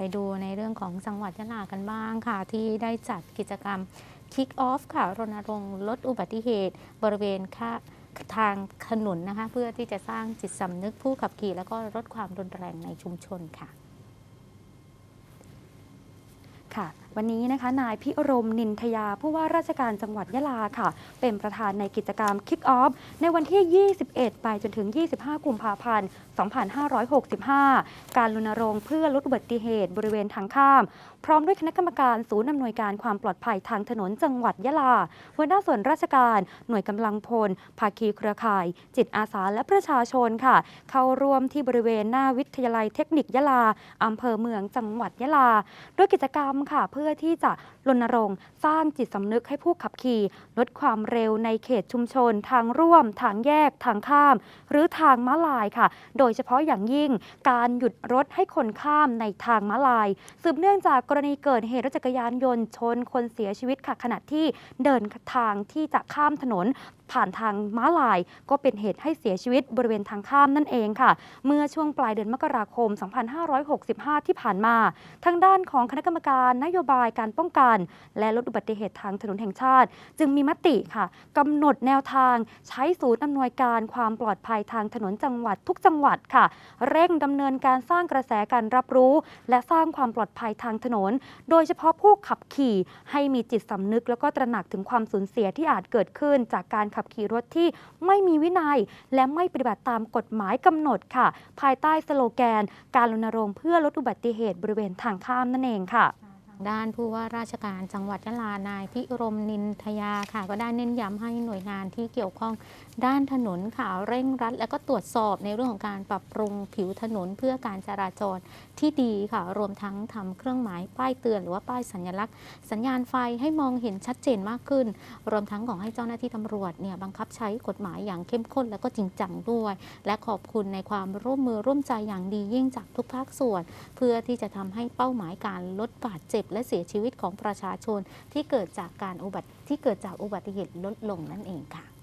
ไปดูในเรื่องของจังหวัดยะลากันบ้างค่ะ ที่ได้จัดกิจกรรม Kick Off ค่ะ รณรงค์ลดอุบัติเหตุ บริเวณค่าทางถนนนะคะ เพื่อที่จะสร้างจิตสำนึกผู้ขับขี่ แล้วก็ลดความรุนแรงในชุมชนค่ะค่ะวันนี้นะคะนายพิรมนินทยาผู้ว่าราชการจังหวัดยะลาค่ะ เป็นประธานในกิจกรรม Kick Off ในวันที่ 21 ไปจนถึง 25 กุมภาพันธ์ 2565 การรณรงค์เพื่อลดอุบัติเหตุบริเวณทางข้าม พร้อมด้วยคณะกรรมการศูนย์อำนวยการความปลอดภัยทางถนนจังหวัดยะลาหัวหน้าส่วนราชการหน่วยกำลังพล ภาคีเครือข่าย จิตอาสาและประชาชนค่ะ เข้าร่วมที่บริเวณหน้าวิทยาลัยเทคนิคยะลาอำเภอเมืองจังหวัดยะลา ด้วยกิจกรรมค่ะเพื่อที่จะรณรงค์สร้างจิตสำนึกให้ผู้ขับขี่ ลดความเร็วในเขตชุมชน ทางร่วม ทางแยก ทางข้าม หรือทางม้าลายค่ะ โดยเฉพาะอย่างยิ่งการหยุดรถให้คนข้ามในทางม้าลาย สืบเนื่องจากกรณีเกิดเหตุรถจักรยานยนต์ชนคนเสียชีวิตค่ะขณะที่เดินทางที่จะข้ามถนนผ่านทางม้าลายก็เป็นเหตุให้เสียชีวิตบริเวณทางข้ามนั่นเองค่ะ เมื่อช่วงปลายเดือนมกราคม 2565 ที่ผ่านมา ทางด้านของคณะกรรมการนโยบายการป้องกัน และลดอุบัติเหตุทางถนนแห่งชาติ จึงมีมติค่ะกำหนดแนวทาง ใช้ศูนย์อำนวยการความปลอดภัยทางถนนจังหวัดทุกจังหวัดค่ะ เร่งดำเนินการสร้างกระแสการรับรู้ และสร้างความปลอดภัยทางถนน โดยเฉพาะผู้ขับขี่ให้มีจิตสำนึก แล้วก็ตระหนักถึงความสูญเสียที่อาจเกิดขึ้น จากการขับขี่รถที่ไม่มีวินัย และไม่ปฏิบัติตามกฎหมายกำหนดค่ะ ภายใต้สโลแกน การรณรงค์เพื่อลดอุบัติเหตุบริเวณทางข้ามนั่นเองค่ะ ด้านผู้ว่าราชการจังหวัดยะลานายพิรมนินทยาค่ะ ก็ได้เน้นย้ำให้หน่วยงานที่เกี่ยวข้องด้านถนนค่ะเร่งรัด และก็ตรวจสอบในเรื่องของการปรับปรุงผิวถนนเพื่อการจราจรที่ดีค่ะ รวมทั้งทำเครื่องหมายป้ายเตือนหรือว่าป้ายสัญลักษณ์ สัญญาณไฟให้มองเห็นชัดเจนมากขึ้น รวมทั้งของให้เจ้าหน้าที่ตำรวจเนี่ยบังคับใช้กฎหมายอย่างเข้มข้นและก็จริงจังด้วย และขอบคุณในความร่วมมือร่วมใจอย่างดียิ่งจากทุกภาคส่วน เพื่อที่จะทำให้เป้าหมายการลดบาดเจ็บและเสียชีวิตของประชาชนที่เกิดจากการอุบัติที่เกิดจากอุบัติเหตุลดลงนั่นเองค่ะ